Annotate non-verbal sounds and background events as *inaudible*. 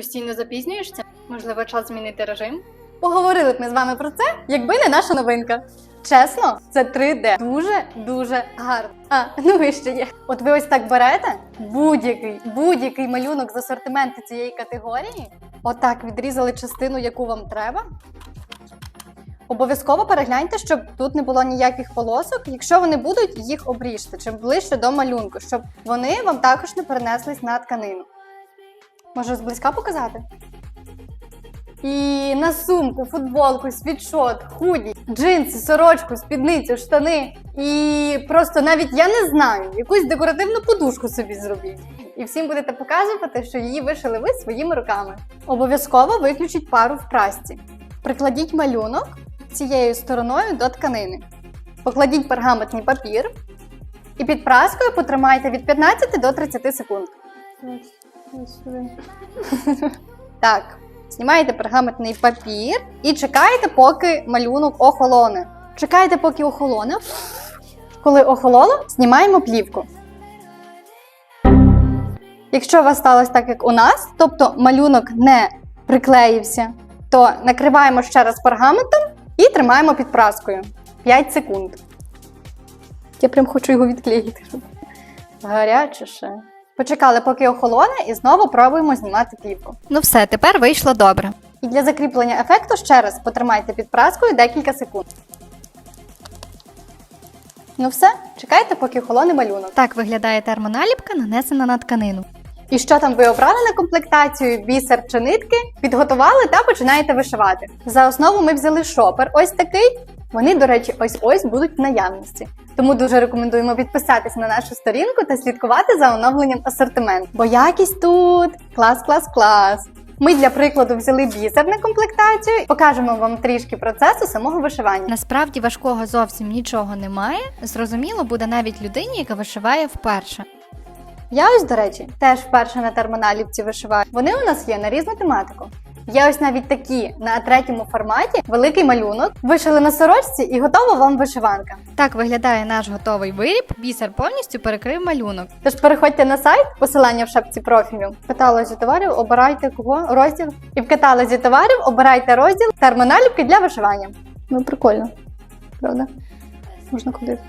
Постійно запізнюєшся? Можливо, час змінити режим? Поговорили б ми з вами про це, якби не наша новинка. Чесно, це 3D. Дуже дуже гарно. А, ну ви ще є. От ви ось так берете будь-який будь-який малюнок з асортименту цієї категорії. Отак відрізали частину, яку вам треба. Обов'язково перегляньте, щоб тут не було ніяких полосок. Якщо вони будуть, їх обріжте чим ближче до малюнку, щоб вони вам також не перенеслись на тканину. Можу зблизька показати? І на сумку, футболку, світшот, худі, джинси, сорочку, спідницю, штани. І просто навіть я не знаю, якусь декоративну подушку собі зробіть. І всім будете показувати, що її вишили ви своїми руками. Обов'язково виключіть пару в прасці. Прикладіть малюнок цією стороною до тканини. Покладіть пергаментний папір і під праскою потримайте від 15 до 30 секунд. *laughs* Так, знімаєте пергаментний папір і чекаєте, поки малюнок охолоне. Чекаєте, поки охолоне. Коли охололо, знімаємо плівку. Якщо у вас сталося так, як у нас, тобто малюнок не приклеївся, то накриваємо ще раз пергаментом і тримаємо під праскою 5 секунд. Я прям хочу його відклеїти. Гаряче ще. Почекали, поки охолоне, і знову пробуємо знімати плівку. Ну все, тепер вийшло добре. І для закріплення ефекту ще раз потримайте під праскою декілька секунд. Ну все, чекайте, поки охолоне малюнок. Так виглядає термоналіпка, нанесена на тканину. І що там ви обрали на комплектацію, бісер чи нитки, підготували та починаєте вишивати. За основу ми взяли шопер, ось такий. Вони, до речі, ось ось будуть в наявності. Тому дуже рекомендуємо підписатися на нашу сторінку та слідкувати за оновленням асортименту. Бо якість тут клас, клас, клас. Ми для прикладу взяли бісер на комплектацію. Покажемо вам трішки процесу самого вишивання. Насправді важкого зовсім нічого немає. Зрозуміло буде навіть людині, яка вишиває вперше. Я ось, до речі, теж вперше на термоналівці вишиваю. Вони у нас є на різну тематику. Є ось навіть такі на третьому форматі великий малюнок. Вишили на сорочці і готова вам вишиванка. Так виглядає наш готовий виріб. Бісер повністю перекрив малюнок. Тож переходьте на сайт, посилання в шапці профілю. В каталозі товарів обирайте кого розділ. І в каталозі товарів обирайте розділ термоналіпки для вишивання. Ну прикольно, правда? Можна ходити.